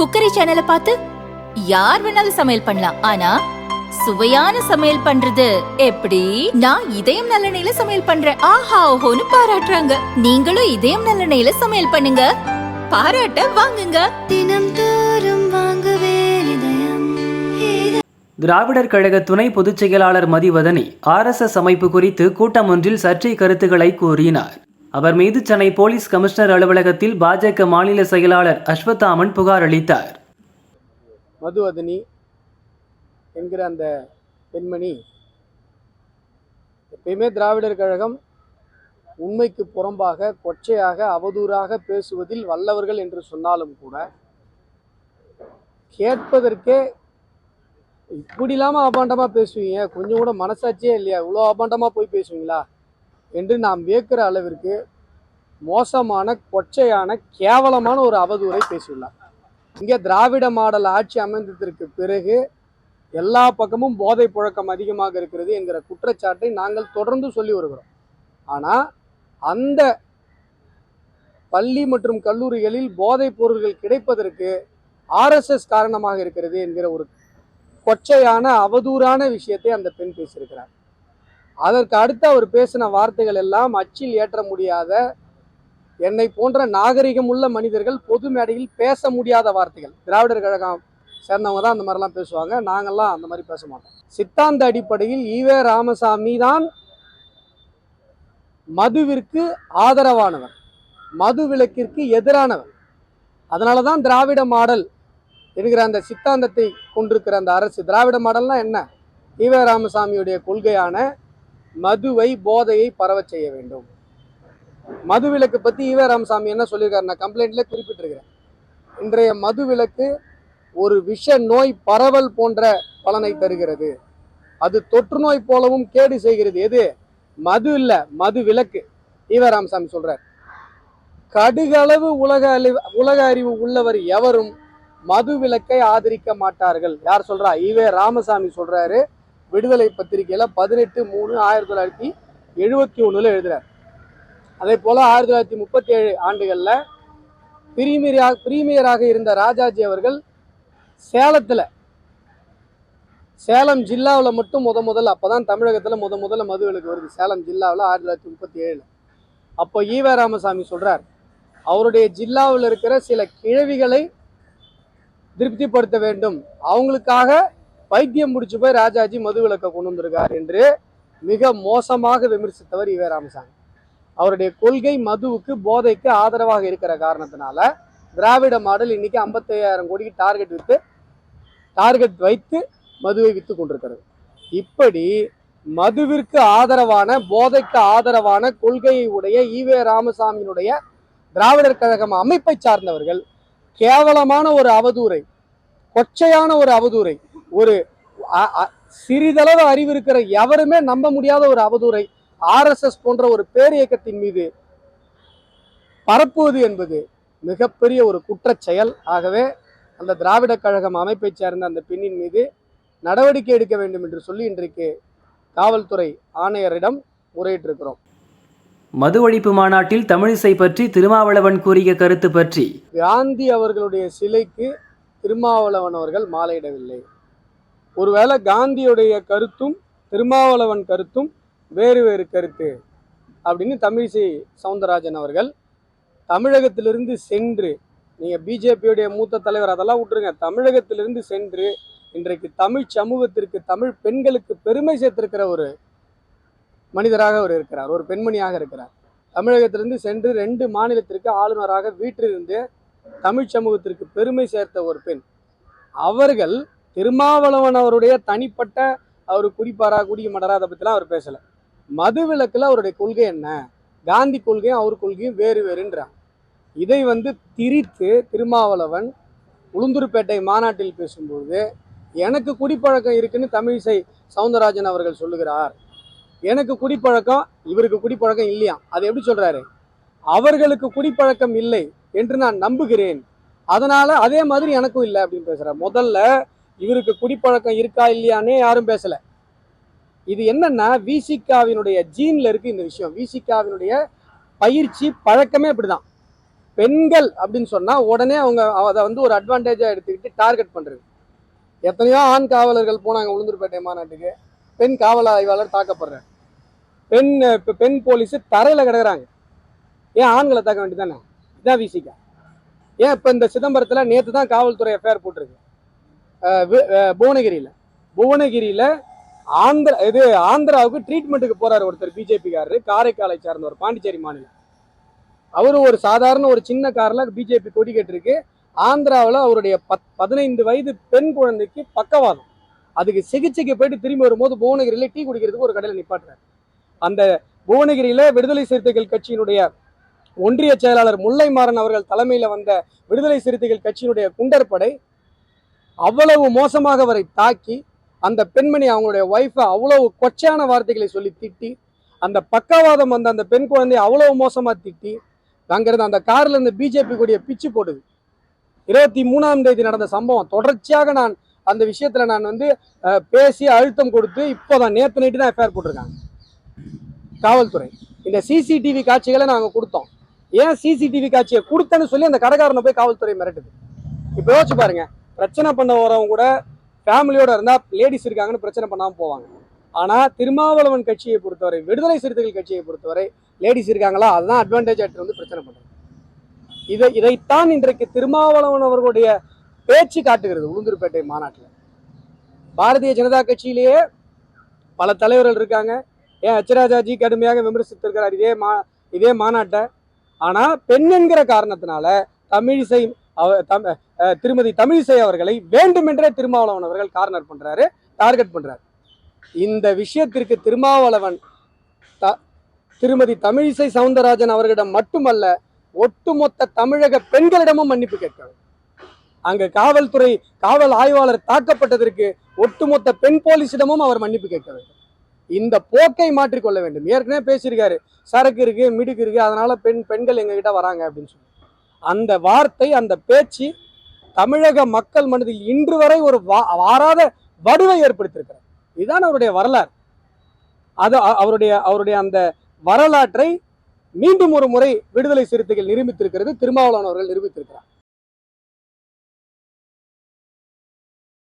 Cookery சேனலை பார்த்து யார் வேணாலும் சமையல் பண்ணலாம். ஆனா சுவையான சமையல் பண்றது எப்படி? நான் இதயம் நல்லெண்ணெயில சமையல் பண்றேன். ஆஹா ஓஹோன்னு பாராட்டுறாங்க. நீங்களும் இதயம் நல்லெண்ணெயில சமையல் பண்ணுங்க. பாராட்ட வாங்குங்க. தினம் தோறும் வாங்குவே திராவிடர் கழக துணை பொதுச் செயலாளர் மதிவதனி ஆர்எஸ்எஸ் அமைப்பு குறித்து கூட்டம் ஒன்றில் சர்ச்சை கருத்துக்களை கூறினார். அவர் மீது சென்னை போலீஸ் கமிஷனர் அலுவலகத்தில் பாஜக மாநில செயலாளர் அஸ்வத்தாமன் புகார் அளித்தார். மதுவதனி என்கிற அந்த பெண்மணி எப்பயுமே திராவிடர் கழகம் உண்மைக்கு புறம்பாக கொச்சையாக அவதூறாக பேசுவதில் வல்லவர்கள் என்று சொன்னாலும் கூட கேட்பதற்கே இப்படி இல்லாமல் அபாண்டமாக பேசுவீங்க. கொஞ்சம் கூட மனசாட்சியே இல்லையா? இவ்வளோ அபாண்டமாக போய் பேசுவீங்களா? என்று நாம் வியக்கிற அளவிற்கு மோசமான கொச்சையான கேவலமான ஒரு அவதூறை பேசியுள்ளார். இங்கே திராவிட மாடல் ஆட்சி அமைந்ததற்கு பிறகு எல்லா பக்கமும் போதை புழக்கம் அதிகமாக இருக்கிறது என்கிற குற்றச்சாட்டை நாங்கள் தொடர்ந்து சொல்லி வருகிறோம். ஆனால் அந்த பள்ளி மற்றும் கல்லூரிகளில் போதைப் பொருள்கள் கிடைப்பதற்கு ஆர்எஸ்எஸ் காரணமாக இருக்கிறது என்கிற ஒரு கொச்சையான அவதூறான விஷயத்தை அந்த பெண் பேசியிருக்கிறார். அதற்கு அடுத்து அவர் பேசின வார்த்தைகள் எல்லாம் அச்சில் ஏற்ற முடியாத என்னை போன்ற நாகரிகம் உள்ள மனிதர்கள் பொது மேடையில் பேச முடியாத வார்த்தைகள். திராவிடர் கழகம் சேர்ந்தவங்க தான் அந்த மாதிரிலாம் பேசுவாங்க. நாங்கள்லாம் அந்த மாதிரி பேச மாட்டோம். சித்தாந்த அடிப்படையில் ஈவே ராமசாமி தான் மதுவிற்கு ஆதரவானவர். மது விலக்கிற்கு எதிரானவர். அதனால தான் திராவிட மாடல் என்கிற அந்த சித்தாந்தத்தை கொண்டிருக்கிற அந்த அரசு. திராவிட மாடல்னால் என்ன? ஈவே ராமசாமியுடைய கொள்கையான மதுவை போதையை பரவச் செய்ய வேண்டும். மது விலக்கு பற்றி ஈவே ராமசாமி என்ன சொல்லியிருக்காரு? நான் கம்ப்ளைண்ட்ல குறிப்பிட்டிருக்கிறேன். இன்றைய மது விலக்கு ஒரு விஷ நோய் பரவல் போன்ற பலனை தருகிறது. அது தொற்று நோய் போலவும் கேடு செய்கிறது. எது? மது இல்ல மது விலக்கு. ஈவே ராமசாமி சொல்றார். கடுகளவு உலக அறிவு உலக அறிவு உள்ளவர் எவரும் மது விலக்கை ஆதரிக்க மாட்டார்கள். யார் சொல்றா? ஈவே ராமசாமி சொல்றாரு. விடுதலை பத்திரிகையில் பதினெட்டு மூணு ஆயிரத்தி தொள்ளாயிரத்தி எழுபத்தி ஒன்றில் எழுதுகிறார் அதே போல் ஆயிரத்தி தொள்ளாயிரத்தி முப்பத்தி ஏழு ஆண்டுகளில் பிரீமியராக பிரீமியராக இருந்த ராஜாஜி அவர்கள் சேலத்தில் சேலம் ஜில்லாவில் மட்டும் முத முதல்ல அப்பதான் தமிழகத்தில் முத முதல்ல மதுவிலக்கு வருது. சேலம் ஜில்லாவில் ஆயிரத்தி தொள்ளாயிரத்தி முப்பத்தி ஏழில் அப்போ ஈவ ராமசாமி சொல்கிறார் அவருடைய ஜில்லாவில் இருக்கிற சில கிழவிகளை திருப்திப்படுத்த வேண்டும். அவங்களுக்காக வைத்தியம் முடிச்சு போய் ராஜாஜி மதுவிலக்கை கொண்டு வந்திருக்கார் என்று மிக மோசமாக விமர்சித்தவர் ஈவே ராமசாமி. அவருடைய கொள்கை மதுவுக்கு போதைக்கு ஆதரவாக இருக்கிற காரணத்தினால திராவிட மாடல் இன்னைக்கு ஐம்பத்தையாயிரம் கோடிக்கு டார்கெட் வித்து டார்கெட் வைத்து மதுவை வித்து கொண்டிருக்கிறது. இப்படி மதுவிற்கு ஆதரவான போதைக்கு ஆதரவான கொள்கையை உடைய ஈவே ராமசாமியினுடைய திராவிடர் கழகம் அமைப்பை சார்ந்தவர்கள் கேவலமான ஒரு அவதூறை கொச்சையான ஒரு அவதூறை ஒரு சிறிதளவு அறிவு இருக்கிற எவருமே நம்ப முடியாத ஒரு அவதூறை ஆர்எஸ்எஸ் போன்ற ஒரு பேரியக்கத்தின் மீது பரப்புவது என்பது மிகப்பெரிய ஒரு குற்றச் செயல். ஆகவே அந்த திராவிட கழகம் அமைப்பைச் சேர்ந்த அந்த பெண்ணின் மீது நடவடிக்கை எடுக்க வேண்டும் என்று சொல்லி இன்றைக்கு காவல்துறை ஆணையரிடம் முறையிட்டிருக்கிறோம். மது ஒழிப்பு மாநாட்டில் தமிழிசை பற்றி திருமாவளவன் கூறிய கருத்து பற்றி. காந்தி அவர்களுடைய சிலைக்கு திருமாவளவன் அவர்கள் மாலையிடவில்லை. ஒருவேளை காந்தியுடைய கருத்தும் திருமாவளவன் கருத்தும் வேறு வேறு கருத்து அப்படின்னு தமிழிசை சவுந்தரராஜன் அவர்கள் தமிழகத்திலிருந்து சென்று நீங்கள் பிஜேபியுடைய மூத்த தலைவர் அதெல்லாம் விட்டுருங்க தமிழகத்திலிருந்து சென்று இன்றைக்கு தமிழ் சமூகத்திற்கு தமிழ் பெண்களுக்கு பெருமை சேர்த்திருக்கிற ஒரு மனிதராக அவர் இருக்கிறார் ஒரு பெண்மணியாக இருக்கிறார். தமிழகத்திலிருந்து சென்று ரெண்டு மாநிலத்திற்கு ஆளுநராக வீற்றிருந்து தமிழ் சமூகத்திற்கு பெருமை சேர்த்த ஒரு பெண். அவர்கள் திருமாவளவன் அவருடைய தனிப்பட்ட அவர் குடிப்பாரா குடிக்க மாட்டாரா அதை பற்றிலாம் அவர் பேசலை. மது விலக்கில் அவருடைய கொள்கை என்ன? காந்தி கொள்கையும் அவர் கொள்கையும் வேறு வேறுன்றார் இதை வந்து திரித்து திருமாவளவன் உளுந்தூர்பேட்டை மாநாட்டில் பேசும்போது எனக்கு குடிப்பழக்கம் இருக்குன்னு தமிழிசை சவுந்தரராஜன் அவர்கள் சொல்லுகிறார். எனக்கு குடிப்பழக்கம் இவருக்கு குடிப்பழக்கம் இல்லையாம் அதை எப்படி சொல்றாரு? அவர்களுக்கு குடிப்பழக்கம் இல்லை என்று நான் நம்புகிறேன். அதனால அதே மாதிரி எனக்கும் இல்லை அப்படின்னு பேசுகிறேன் முதல்ல இவருக்கு குடிப்பழக்கம் இருக்கா இல்லையானே யாரும் பேசல. இது என்னன்னா விசிகாவினுடைய ஜீன்ல இருக்கு இந்த விஷயம். விசிகாவினுடைய பயிற்சி பழக்கமே அப்படிதான் பெண்கள் அப்படின்னு சொன்னா உடனே அவங்க அதை வந்து ஒரு அட்வான்டேஜா எடுத்துக்கிட்டு டார்கெட் பண்றது. எத்தனையோ ஆண் காவலர்கள் போனாங்க உளுந்தூர்பேட்டை மாநாட்டுக்கு. பெண் காவல் ஆய்வாளர் தாக்கப்படுறாரு. பெண் பெண் போலீஸ் தரையில கிடக்குறாங்க. ஏன் ஆண்களை தாக்க வேண்டியதானே இதான் விசிகா ஏன் இப்ப இந்த சிதம்பரத்துல நேத்து தான் காவல்துறை எஃப்ஐஆர் போட்டிருக்கு. புவனகிரியில. புவனகிரியில் ஆந்திரா இது ஆந்திராவுக்கு ட்ரீட்மெண்ட்டுக்கு போறாரு ஒருத்தர் பிஜேபிக்காரர் காரைக்காலை சார்ந்தவர் பாண்டிச்சேரி மாநிலம். அவரு ஒரு சாதாரண ஒரு சின்ன காரில் பிஜேபி கொடி கட்டிருக்கு. ஆந்திராவில் அவருடைய பத் பதினைந்து வயது பெண் குழந்தைக்கு பக்கவாதம். அதுக்கு சிகிச்சைக்கு போயிட்டு திரும்பி வரும்போது புவனகிரியில டீ குடிக்கிறதுக்கு ஒரு கடையில் நிப்பாட்டுறாரு. அந்த புவனகிரியில் விடுதலை சிறுத்தைகள் கட்சியினுடைய ஒன்றிய செயலாளர் முல்லை மாறன் அவர்கள் தலைமையில் வந்த விடுதலை சிறுத்தைகள் கட்சியினுடைய குண்டற்படை அவ்வளவு மோசமாக அவரை தாக்கி அந்த பெண்மணி அவங்களுடைய ஒய்ஃபை அவ்வளவு கொச்சையான வார்த்தைகளை சொல்லி திட்டி அந்த பக்கவாதம் வந்த அந்த பெண் குழந்தையை அவ்வளவு மோசமாக திட்டி அங்கிருந்து அந்த காரில் இருந்து பிஜேபி கூடிய பிச்சு போடுது. இருபத்தி மூணாம் தேதி நடந்த சம்பவம். தொடர்ச்சியாக நான் அந்த விஷயத்தில் நான் வந்து பேசி அழுத்தம் கொடுத்து இப்போதான் நேற்று நைட்டு தான் எஃப்ஐஆர் போட்டிருக்காங்க. காவல்துறை. இந்த சிசிடிவி காட்சிகளை நாங்கள் கொடுத்தோம். ஏன் சிசிடிவி காட்சியை கொடுத்தேன்னு சொல்லி அந்த கடைக்காரனை போய் காவல்துறை மிரட்டுது. இப்போ யோசிச்சு பாருங்கள் பிரச்சனை பண்ண வரவங்க கூட ஃபேமிலியோட இருந்தால் லேடிஸ் இருக்காங்கன்னு பிரச்சனை பண்ணாமல் போவாங்க. ஆனால் திருமாவளவன் கட்சியை பொறுத்தவரை விடுதலை சிறுத்தைகள் கட்சியை பொறுத்தவரை லேடிஸ் இருக்காங்களா? அதுதான் அட்வான்டேஜ் எடுத்து வந்து பிரச்சனை பண்ணுறது இதை இதைத்தான் இன்றைக்கு திருமாவளவன் அவர்களுடைய பேச்சு காட்டுகிறது உளுந்தூர்பேட்டை மாநாட்டில். பாரதிய ஜனதா கட்சியிலேயே பல தலைவர்கள் இருக்காங்க. ஏன் ஹெச்ராஜாஜி கடுமையாக விமர்சித்திருக்கிறார் இதே மா இதே மாநாட்டை? ஆனால் பெண் என்கிற காரணத்தினால தமிழிசை அவ- தம்- திருமதி தமிழிசை அவர்களை வேண்டுமென்றே திருமாவளவன் அவர்கள் கார்னர் பண்றாரு டார்கெட் பண்றாரு. இந்த விஷயத்திற்கு திருமாவளவன் த- திருமதி தமிழிசை சவுந்தரராஜன் அவர்களிடம் மட்டுமல்ல ஒட்டுமொத்த தமிழக பெண்களிடமும் மன்னிப்பு கேட்க அங்க காவல்துறை காவல் ஆய்வாளர் தாக்கப்பட்டதற்கு ஒட்டுமொத்த பெண் போலீசிடமும் அவர் மன்னிப்பு கேட்க வேண்டும். இந்த போக்கை மாற்றிக்கொள்ள வேண்டும். ஏற்கனவே பேசியிருக்காரு சரக்கு இருக்கு மிடுக்கு இருக்கு அதனால பெண் பெண்கள் எங்ககிட்ட வராங்க அப்படின்னு சொல்லி. அந்த வார்த்தை அந்த பேச்சு தமிழக மக்கள் மனதில் இன்று வரை ஒரு வா- வாராத வடுவை ஏற்படுத்தியிருக்கிறார். இதுதான் அவருடைய வரலாறு. அது அவருடைய அவருடைய அந்த வரலாற்றை மீண்டும் ஒரு முறை விடுதலை சிறுத்தைகள் நிரூபித்திருக்கிறது திருமாவளவன் அவர்கள் நிரூபித்திருக்கிறார்.